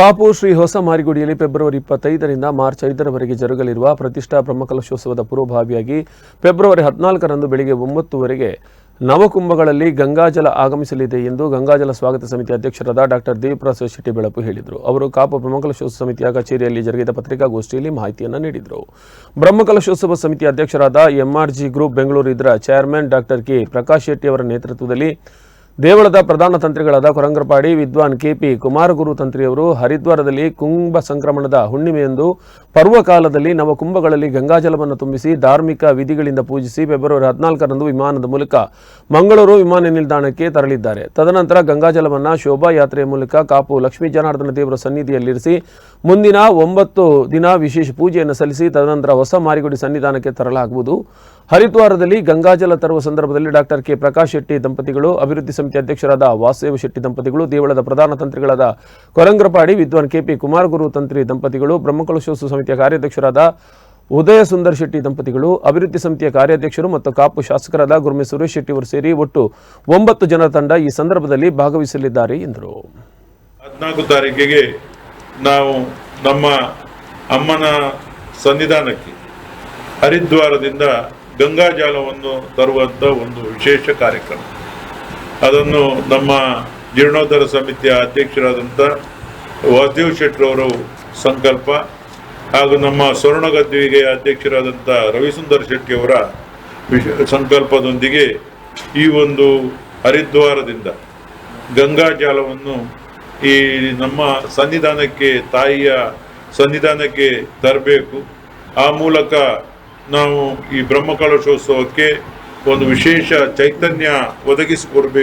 ಕಾಪು ಶ್ರೀ ಹೊಸ ಮಾರಿಗುಡಿಯಲ್ಲಿ ಫೆಬ್ರವರಿ ಇಪ್ಪತ್ತೈದರಿಂದ ಮಾರ್ಚ್ ಐದರವರೆಗೆ ಜರುಗಲಿರುವ ಪ್ರತಿಷ್ಠಾ ಬ್ರಹ್ಮಕಲಶೋತ್ಸವದ ಪೂರ್ವಭಾವಿಯಾಗಿ ಫೆಬ್ರವರಿ ಹದಿನಾಲ್ಕರಂದು ಬೆಳಗ್ಗೆ ಒಂಬತ್ತುವರೆಗೆ ನವಕುಂಭಗಳಲ್ಲಿ ಗಂಗಾಜಲ ಆಗಮಿಸಲಿದೆ ಎಂದು ಗಂಗಾಜಲ ಸ್ವಾಗತ ಸಮಿತಿ ಅಧ್ಯಕ್ಷರಾದ ಡಾಕ್ಟರ್ ದೇವಪ್ರಸಾದ್ ಶೆಟ್ಟಿ ಬೆಳಪು ಹೇಳಿದರು. ಅವರು ಕಾಪು ಬ್ರಹ್ಮಕಲಶೋತ್ಸವ ಸಮಿತಿಯ ಕಚೇರಿಯಲ್ಲಿ ಜರುಗಿದ ಪತ್ರಿಕಾಗೋಷ್ಠಿಯಲ್ಲಿ ಮಾಹಿತಿಯನ್ನು ನೀಡಿದರು. ಬ್ರಹ್ಮಕಲಶೋತ್ಸವ ಸಮಿತಿ ಅಧ್ಯಕ್ಷರಾದ ಎಂಆರ್ಜಿ ಗ್ರೂಪ್ ಬೆಂಗಳೂರು ಇದರ chairman doctor K Prakash Shetty ಅವರ ನೇತೃತ್ವದಲ್ಲಿ ದೇವಳದ ಪ್ರಧಾನ ತಂತ್ರಿಗಳಾದ ಕೊರಂಗರಪಾಡಿ, ವಿದ್ವಾನ್ ಕೆಪಿ ಕುಮಾರಗುರು ತಂತ್ರಿಯವರು ಹರಿದ್ವಾರದಲ್ಲಿ ಕುಂಭ ಸಂಕ್ರಮಣದ ಹುಣ್ಣಿಮೆಯಂದು ಪರ್ವಕಾಲದಲ್ಲಿ ನವಕುಂಭಗಳಲ್ಲಿ ಗಂಗಾಜಲವನ್ನು ತುಂಬಿಸಿ ಧಾರ್ಮಿಕ ವಿಧಿಗಳಿಂದ ಪೂಜಿಸಿ ಫೆಬ್ರವರಿ ಹದಿನಾಲ್ಕರಂದು ವಿಮಾನದ ಮೂಲಕ ಮಂಗಳೂರು ವಿಮಾನ ನಿಲ್ದಾಣಕ್ಕೆ ತರಲಿದ್ದಾರೆ ತದನಂತರ ಗಂಗಾಜಲವನ್ನು ಶೋಭಾಯಾತ್ರೆಯ ಮೂಲಕ ಕಾಪು ಲಕ್ಷ್ಮೀ ಜನಾರ್ದನ ದೇವರ ಸನ್ನಿಧಿಯಲ್ಲಿರಿಸಿ ಮುಂದಿನ ಒಂಬತ್ತು ದಿನ ವಿಶೇಷ ಪೂಜೆಯನ್ನು ಸಲ್ಲಿಸಿ ತದನಂತರ ಹೊಸ ಮಾರಿಗುಡಿ ಸನ್ನಿಧಾನಕ್ಕೆ ತರಲಾಗುವುದು. ಹರಿದ್ವಾರದಲ್ಲಿ ಗಂಗಾಜಲ ತರುವ ಸಂದರ್ಭದಲ್ಲಿ ಡಾಕ್ಟರ್ ಕೆ ಪ್ರಕಾಶ್ ಶೆಟ್ಟಿ ದಂಪತಿಗಳು ಅಭಿವೃದ್ಧಿ ಸಮಿತಿ ಅಧ್ಯಕ್ಷರಾದ ವಾಸುದೇವ ಶೆಟ್ಟಿ ದಂಪತಿಗಳು, ದೇವಳದ ಪ್ರಧಾನ ತಂತ್ರಿಗಳಾದ ಕೊರಂಗ್ರಪಾಡಿ, ವಿದ್ವಾನ್ ಕೆಪಿ ಕುಮಾರಗುರು ತಂತ್ರಿ ದಂಪತಿಗಳು, ಬ್ರಹ್ಮಕಲಶೋತ್ಸವ ಸಮಿತಿಯ ಕಾರ್ಯಾಧ್ಯಕ್ಷರಾದ ಉದಯ ಸುಂದರ್ ಶೆಟ್ಟಿ ದಂಪತಿಗಳು, ಅಭಿವೃದ್ಧಿ ಸಮಿತಿಯ ಕಾರ್ಯಾಧ್ಯಕ್ಷರು ಮತ್ತು ಕಾಪು ಶಾಸಕರಾದ ಗುರುಮೆ ಸುರೇಶ್ ಶೆಟ್ಟಿ ಅವರು ಸೇರಿ ಒಟ್ಟು ಒಂಬತ್ತು ಜನರ ತಂಡ ಈ ಸಂದರ್ಭದಲ್ಲಿ ಭಾಗವಹಿಸಲಿದ್ದಾರೆ ಎಂದರು. ಹದಿನಾಲ್ಕು ತಾರೀಕಿಗೆ ನಾವು ನಮ್ಮ ಅಮ್ಮನ ಸನ್ನಿಧಾನಕ್ಕೆ ಹರಿದ್ವಾರದಿಂದ ಗಂಗಾಜಲವನ್ನು ತರುವಂಥ ಒಂದು ವಿಶೇಷ ಕಾರ್ಯಕ್ರಮ. ಅದನ್ನು ನಮ್ಮ ಜೀರ್ಣೋದ್ಧಾರ ಸಮಿತಿಯ ಅಧ್ಯಕ್ಷರಾದಂಥ ವಾಸುದೇವ್ ಶೆಟ್ಟರವರು ಸಂಕಲ್ಪ ಹಾಗೂ ನಮ್ಮ ಸ್ವರ್ಣಗದ್ವಿಗೆ ಅಧ್ಯಕ್ಷರಾದಂಥ ರವಿಸುಂದರ್ ಶೆಟ್ಟಿಯವರ ವಿಶ ಸಂಕಲ್ಪದೊಂದಿಗೆ ಈ ಒಂದು ಹರಿದ್ವಾರದಿಂದ ಗಂಗಾಜಲವನ್ನು ಈ ನಮ್ಮ ಸನ್ನಿಧಾನಕ್ಕೆ, ತಾಯಿಯ ಸನ್ನಿಧಾನಕ್ಕೆ ತರಬೇಕು. ಆ ಮೂಲಕ ನಾವು ಈ ಬ್ರಹ್ಮಕಲಶೋತ್ಸವಕ್ಕೆ ಒಂದು ವಿಶೇಷ ಚೈತನ್ಯ ಒದಗಿಸಿಕೊಡ್ಬೇಕು.